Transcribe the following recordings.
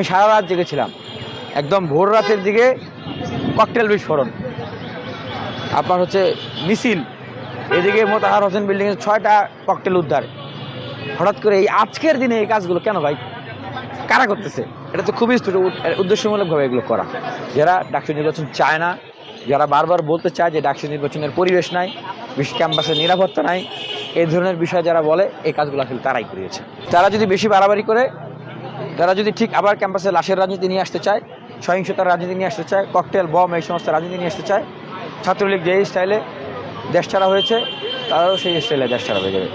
আমি সারা রাত জেগেছিলাম। একদম ভোর রাতের দিকে ককটেল বিস্ফোরণ। আপনার হচ্ছে মিছিল। এদিকে মোতাহার হোসেন বিল্ডিংয়ে ছয়টা ককটেল উদ্ধার। হঠাৎ করে এই আজকের দিনে এই কাজগুলো কেন ভাই? কারা করতেছে? এটা তো খুবই উদ্দেশ্যমূলকভাবে এগুলো করা। যারা ডাকসু নির্বাচন চায় না, যারা বারবার বলতে চায় যে ডাকসু নির্বাচনের পরিবেশ নাই বিশ্ব ক্যাম্পাসের নিরাপত্তা নাই, এই ধরনের বিষয় যারা বলে, এই কাজগুলো আসলে তারাই করিয়েছে। তারা যদি বেশি বাড়াবাড়ি করে তারা যদি ঠিক আবার ক্যাম্পাসে লাশের রাজনীতি নিয়ে আসতে চায়, সহিংসতার রাজনীতি নিয়ে আসতে চায়, ককটেল, বম এই সমস্ত রাজনীতি নিয়ে আসতে চায়, ছাত্রলীগ যেই স্টাইলে দেশ ছাড়া হয়েছে, তারাও সেই স্টাইলে দেশ ছাড়া হয়ে যাবে।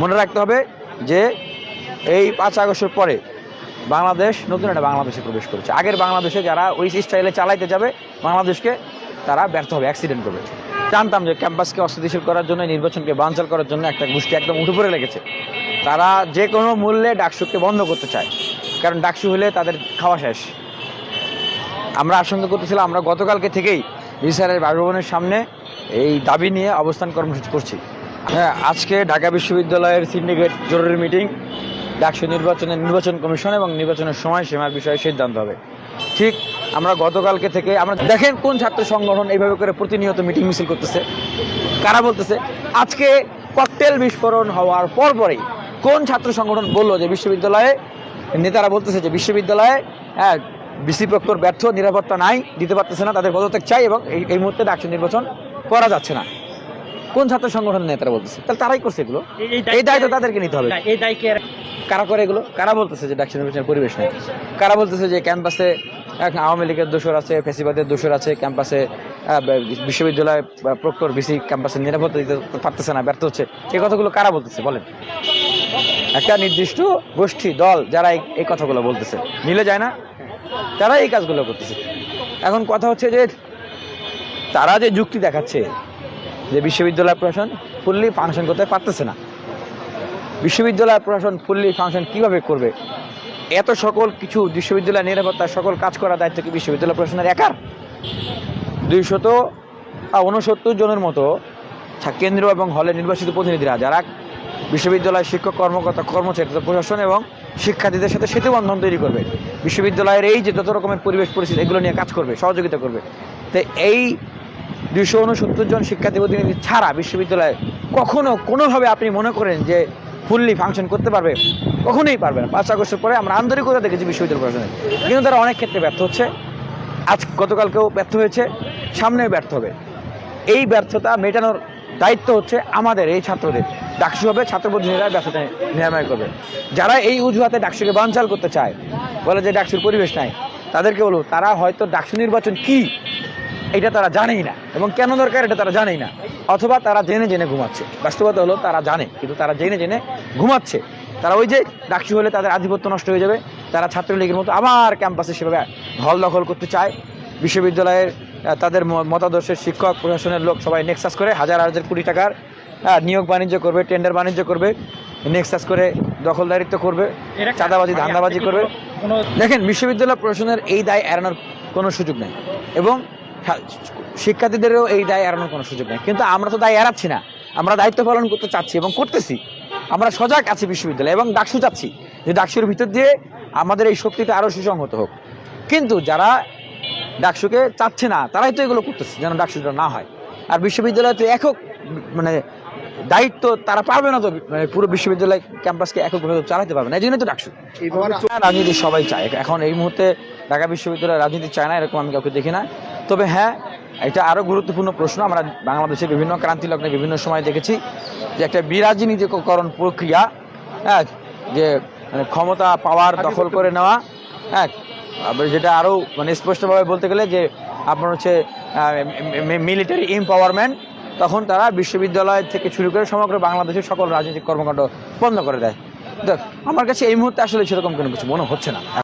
মনে রাখতে হবে যে এই পাঁচ আগস্টের পরে বাংলাদেশ নতুন একটা বাংলাদেশে প্রবেশ করেছে। আগের বাংলাদেশে যারা ওই স্টাইলে চালাইতে যাবে, বাংলাদেশকে তারা ব্যর্থ হবে অ্যাক্সিডেন্ট করবে। জানতাম যে ক্যাম্পাসকে অস্থিতিশীল করার জন্য, নির্বাচনকে বানচাল করার জন্য একটা গোষ্ঠী একদম উঠে পড়ে লেগেছে। তারা যে কোনো মূল্যে ডাকসুকে বন্ধ করতে চায়। কারণ ডাকসু হলে তাদের খাওয়া শেষ। আমরা আশঙ্কা করতেছিলাম, আমরা গতকালকে থেকেই রিসারের বাসভবনের সামনে এই দাবি নিয়ে অবস্থান কর্মসূচি করছি। হ্যাঁ আজকে ঢাকা বিশ্ববিদ্যালয়ের সিন্ডিকেট জরুরি মিটিং, ডাকসু নির্বাচনের নির্বাচন কমিশন এবং নির্বাচনের সময়সীমার বিষয়ে সিদ্ধান্ত হবে। ঠিক আমরা গতকালকে থেকে, আমরা দেখেন কোন ছাত্র সংগঠন এইভাবে করে প্রতিনিয়ত মিটিং মিছিল করতেছে। কারা বলতেছে? আজকে ককটেল বিস্ফোরণ হওয়ার পর পরেই কোন ছাত্র সংগঠন বলল যে বিশ্ববিদ্যালয়ে নেতারা বলতেছে যে বিশ্ববিদ্যালয়ে হ্যাঁ বিসি প্রক্টর ব্যর্থ নিরাপত্তা নাই দিতে পারতেছে না তাদের পদত্যাগ চাই এবং এই মুহূর্তে ডাকসু নির্বাচন করা যাচ্ছে না। কোন ছাত্র সংগঠনের নেতারা বলতেছে? তাহলে তারাই করছে এগুলো। এই দায়িত্ব তাদেরকে নিতে হবে। এই দায়কে কারা করে এগুলো? কারা বলতেছে যে ডাকসু নির্বাচনের পরিবেশ নেই? কারা বলতেছে যে ক্যাম্পাসে আওয়ামী লীগের দোষর আছে ফেসিবাদের দোষর আছে ক্যাম্পাসে বিশ্ববিদ্যালয় প্রক্টর বিসি ক্যাম্পাসে নিরাপত্তা দিতে পারতেছে না ব্যর্থ হচ্ছে। এই কথাগুলো কারা বলতেছে? বলেন। একটা নির্দিষ্ট গোষ্ঠী, দল যারা এই- কথাগুলো বলতেছে। মিলে যায় না? তারা এই কাজগুলো করতেছে। এখন কথা হচ্ছে যে, তারা যে যুক্তি দেখাচ্ছে যে বিশ্ববিদ্যালয় প্রশাসন ফুললি ফাংশন করতে পারতেছে না। বিশ্ববিদ্যালয় প্রশাসন ফুললি ফাংশন কীভাবে করবে? এত সকল কিছু বিশ্ববিদ্যালয় নিরাপত্তার সকল কাজ করার দায়িত্ব কি বিশ্ববিদ্যালয় প্রশাসনের একার? দুইশত উনসত্তর জনের মতো কেন্দ্র এবং হলে নির্বাচিত প্রতিনিধিরা, যারা বিশ্ববিদ্যালয়ের শিক্ষক, কর্মকর্তা, কর্মচারী, প্রশাসন এবং শিক্ষার্থীদের সাথে সেতু বন্ধন তৈরি করবে। বিশ্ববিদ্যালয়ের এই যে যত রকমের পরিবেশ পরিস্থিতি, এগুলো নিয়ে কাজ করবে, সহযোগিতা করবে। তো এই দুশো উনসত্তর জন শিক্ষার্থী প্রতিনিধি ছাড়া বিশ্ববিদ্যালয়ে কখনো কোনোভাবে আপনি মনে করেন যে ফুললি ফাংশন করতে পারবে? কখনোই পারবে না। পাঁচ আগস্টের পরে আমরা আন্তরিকতা দেখেছি বিশ্ববিদ্যালয় প্রশাসনে। কিন্তু তারা অনেক ক্ষেত্রে ব্যর্থ হচ্ছে। আজ গতকালকেও ব্যর্থ হয়েছে, সামনেও ব্যর্থ হবে। এই ব্যর্থতা মেটানোর দায়িত্ব হচ্ছে আমাদের এই ছাত্রদের। ডাকসু হবে ছাত্র প্রতিনিধিরা ব্যর্থতা নিরাময় করবে। যারা এই অজুহাতে ডাকসুকে বানচাল করতে চায়, বলে যে ডাকসুর পরিবেশ নাই, তাদেরকে বলব, তারা হয়তো ডাকসু নির্বাচন কি, এটা তারা জানেই না, এবং কেন দরকার এটা তারা জানেই না, অথবা তারা জেনে জেনে ঘুমাচ্ছে। বাস্তবতা হলো, তারা জানে, কিন্তু তারা জেনে জেনে ঘুমাচ্ছে। তারা ওই যে ডাকসু হলে তাদের আধিপত্য নষ্ট হয়ে যাবে, তারা ছাত্রলীগের মতো আবার ক্যাম্পাসে সেভাবে হল দখল করতে চায়। বিশ্ববিদ্যালয়ের তাদের মতাদর্শের শিক্ষক প্রশাসনের লোক সবাই নেক্সাস করে হাজার হাজার কোটি টাকার নিয়োগ বাণিজ্য করবে টেন্ডার বাণিজ্য করবে নেক্সাস করে দখলদারিত্ব করবে চাঁদাবাজি ধান্দাবাজি করবে। দেখেন বিশ্ববিদ্যালয় প্রশাসনের এই দায় এড়ানোর কোনো সুযোগ নেই এবং শিক্ষার্থীদেরও এই দায় এড়ানোর কোনো সুযোগ নেই। কিন্তু আমরা তো দায় এড়াচ্ছি না। আমরা দায়িত্ব পালন করতে চাচ্ছি এবং করতেছি। আমরা সজাগ আছি বিশ্ববিদ্যালয়ে এবং ডাকসু চাচ্ছি যে ডাকসুর ভিতর দিয়ে আমাদের এই শক্তিটা আরও সুসংহত হোক। কিন্তু যারা ডাকসুকে চাচ্ছে না তারাই তো এগুলো করতেছে যেন ডাকসুটা না হয়। আর বিশ্ববিদ্যালয় তো একক মানে দায়িত্ব তারা পারবে না তো মানে পুরো বিশ্ববিদ্যালয় ক্যাম্পাসকে এককভাবে তো চালাতে পারবে না এই জন্যই তো ডাকসু। রাজনীতি সবাই চায়। এখন এই মুহূর্তে ঢাকা বিশ্ববিদ্যালয় রাজনীতি চায় না এরকম আমি কাউকে দেখি না। তবে হ্যাঁ এটা আরও গুরুত্বপূর্ণ প্রশ্ন আমরা বাংলাদেশের বিভিন্ন ক্রান্তি লগ্নে বিভিন্ন সময় দেখেছি যে একটা বিরাজনীতিকরণ প্রক্রিয়া হ্যাঁ যে মানে ক্ষমতা পাওয়ার দখল করে নেওয়া হ্যাঁ যেটা আরও মানে স্পষ্টভাবে বলতে গেলে যে আপনার হচ্ছে মিলিটারি এম্পাওয়ারমেন্ট তখন তারা বিশ্ববিদ্যালয় থেকে শুরু করে সমগ্র বাংলাদেশের সকল রাজনৈতিক কর্মকাণ্ড বন্ধ করে দেয়। দেখ, আমার কাছে এই মুহূর্তে আসলে সেরকম কোনো কিছু মনে হচ্ছে না।